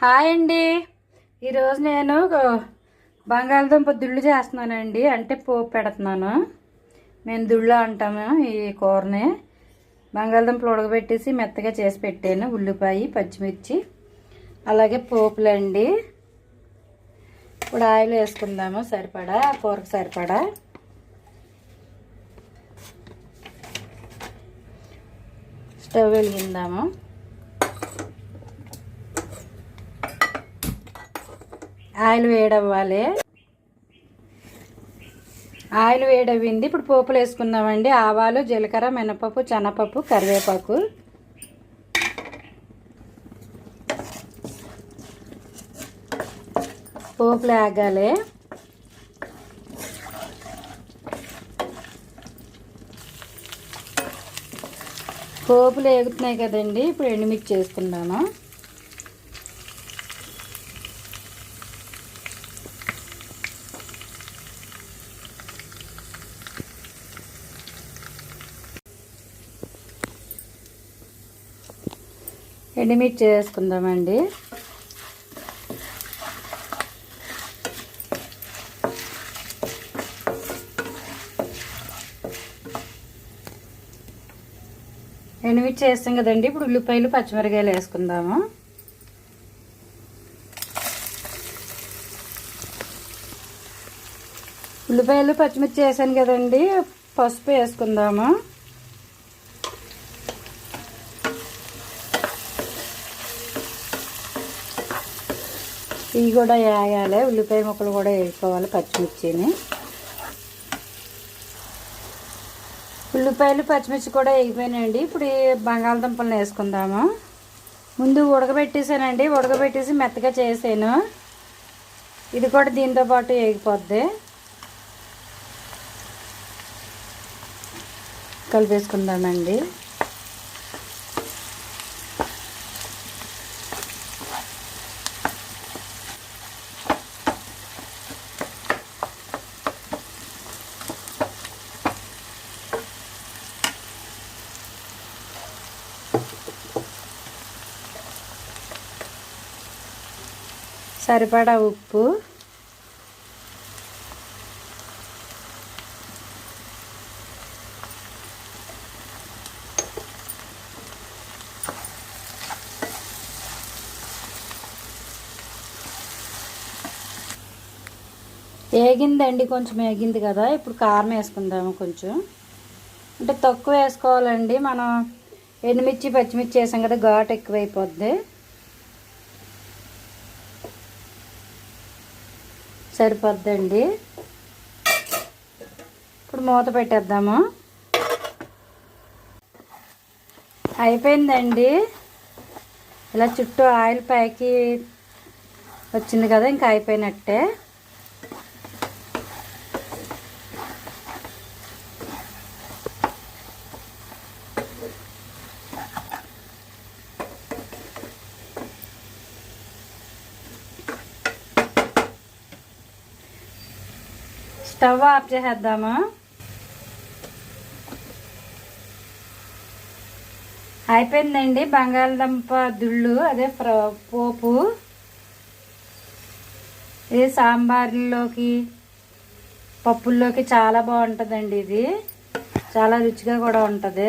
Hi అండి. ఈరోజు నేను బంగాళదుంప దుళ్ళు చేస్తున్నానండి. అంటే పోపు పెడుతున్నాను. మేము దుళ్ళు అంటాము ఈ కూరని. బంగాళదుంపలు ఉడకబెట్టేసి మెత్తగా చేసి పెట్టాను. ఉల్లిపాయ పచ్చిమిర్చి అలాగే పోపులండి. ఇప్పుడు ఆయిల్ వేసుకుందాము. సరిపడా? కూరకు సరిపడా? స్టవ్ వెలిగిందాము. ఆయిల్ వేడవ్వాలి ఆయిల్ వేడవ్వింది ఇప్పుడు పోపులు వేసుకుందామండి ఆవాలు జీలకర్ర మినపప్పు శనగపప్పు కరివేపాకు. పోపులు ఆగాలి. పోపులు వేగుతున్నాయి కదండి. ఇప్పుడు ఎండుమిర్చి చేసుకుందాము ఎండుమిర్చి వేసుకుందామండి ఎండుమిర్చి వేస్తాం కదండి. ఇప్పుడు ఉల్లిపాయలు పచ్చిమిరకాయలు వేసుకుందాము. ఉల్లిపాయలు పచ్చిమిర్చి వేసాను కదండి. పసుపు వేసుకుందాము. ఇవి కూడా వేయాలి. ఉల్లిపాయ ముక్కలు కూడా వేసుకోవాలి పచ్చిమిర్చిని. ఉల్లిపాయలు పచ్చిమిర్చి కూడా వేగిపోయినాయండి. ఇప్పుడు ఈ బంగాళదుంపలను వేసుకుందాము. ముందు ఉడకబెట్టేసానండి. ఉడకబెట్టేసి మెత్తగా చేసాను. ఇది కూడా దీంతో పాటు వేగిపోద్ది. కలిపేసుకుందామండి. సరిపడా ఉప్పు. వేగిందండి కొంచెం వేగింది కదా. ఇప్పుడు కారం వేసుకుందాము కొంచెం. అంటే తక్కువ వేసుకోవాలండి. మనం ఎండుమిర్చి పచ్చిమిర్చి వేసాం కదా ఘాటు ఎక్కువైపోద్ది. సరిపోద్దండి. ఇప్పుడు మూత పెట్టేద్దాము. అయిపోయిందండి. ఇలా చుట్టూ ఆయిల్ ప్యాకి వచ్చింది కదా ఇంకా అయిపోయినట్టే. స్టవ్ ఆఫ్ చేసేద్దాము అయిపోయిందండి బంగాళదుంప దుళ్ళు అదే పోపు. ఇది సాంబార్లోకి పప్పుల్లోకి చాలా బాగుంటుందండి ఇది. చాలా రుచిగా కూడా ఉంటుంది.